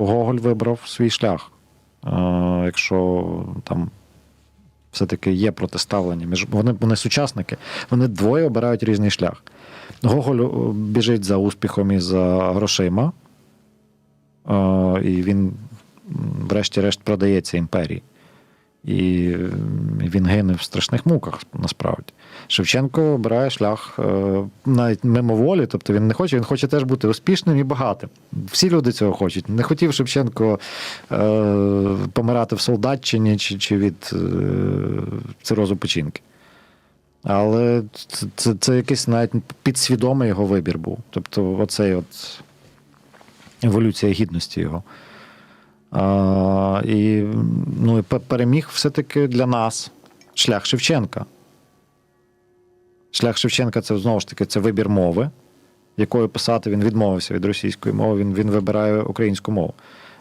Гоголь вибрав свій шлях. Якщо там все-таки є протиставлення між вони, вони сучасники, вони двоє обирають різний шлях. Гоголь е, біжить за успіхом і за грошима, е, і він, врешті-решт, продається імперії. І він гине в страшних муках насправді. Шевченко обирає шлях е, навіть мимоволі, тобто він не хоче, він хоче теж бути успішним і багатим. Всі люди цього хочуть. Не хотів Шевченко е, помирати в солдатчині чи, чи від е, цирозу печінки. Але це, це, це якийсь навіть підсвідомий його вибір був. Тобто, оцей от еволюція гідності його. І, ну, і переміг все-таки для нас шлях Шевченка. Шлях Шевченка це знову ж таки це вибір мови, якою писати він відмовився від російської мови, він, він вибирає українську мову.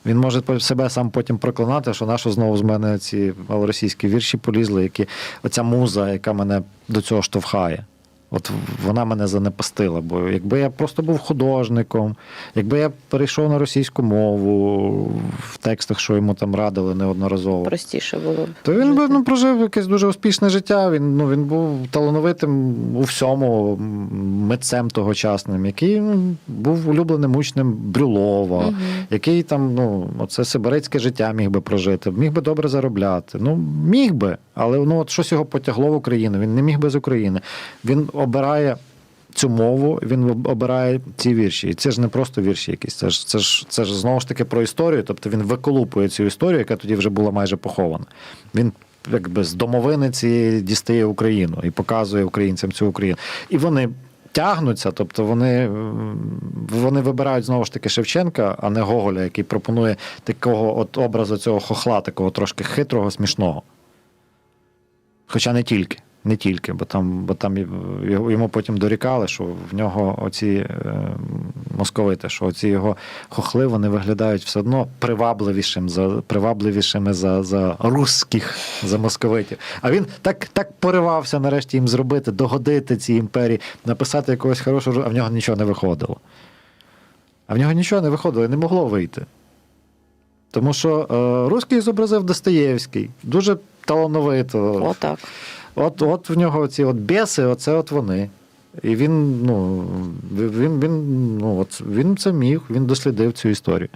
Він може себе сам потім проклинати, що нащо знову з мене ці малоросійські вірші полізли, які оця муза, яка мене до цього штовхає. От вона мене занепастила. Бо якби я просто був художником, якби я перейшов на російську мову в текстах, що йому там радили неодноразово. Простіше було. б То він би ну, прожив якесь дуже успішне життя. Він, ну, він був талановитим у всьому, митцем тогочасним, який ну, був улюбленим учнем Брюлова, Мгм. який там, ну, оце сибирецьке життя міг би прожити, міг би добре заробляти. Ну, міг би, але ну, от щось його потягло в Україну. Він не міг без України. Він обирає. Цю мову він обирає ці вірші. І це ж не просто вірші якісь. Це ж це ж це ж знову ж таки про історію. Тобто він виколупує цю історію, яка тоді вже була майже похована. Він якби з домовини цієї дістає Україну і показує українцям цю Україну. І вони тягнуться, тобто вони, вони вибирають знову ж таки Шевченка, а не Гоголя, який пропонує такого от образу цього хохла, такого трошки хитрого, смішного. Хоча не тільки. Не тільки, бо там, бо там йому потім дорікали, що в нього оці е, московити, що оці його хохли вони виглядають все одно привабливішим за привабливішими за, за русських, за московитів. А він так, так поривався нарешті їм зробити, догодити цій імперії, написати якогось хорошого, а в нього нічого не виходило. А в нього нічого не виходило, не могло вийти. Тому що е, русський зобразив Достоєвський, дуже талановито. Отак. От, от в нього ці от біси, оце от вони. І він, ну, він, він, ну, от, він це міг, він дослідив цю історію.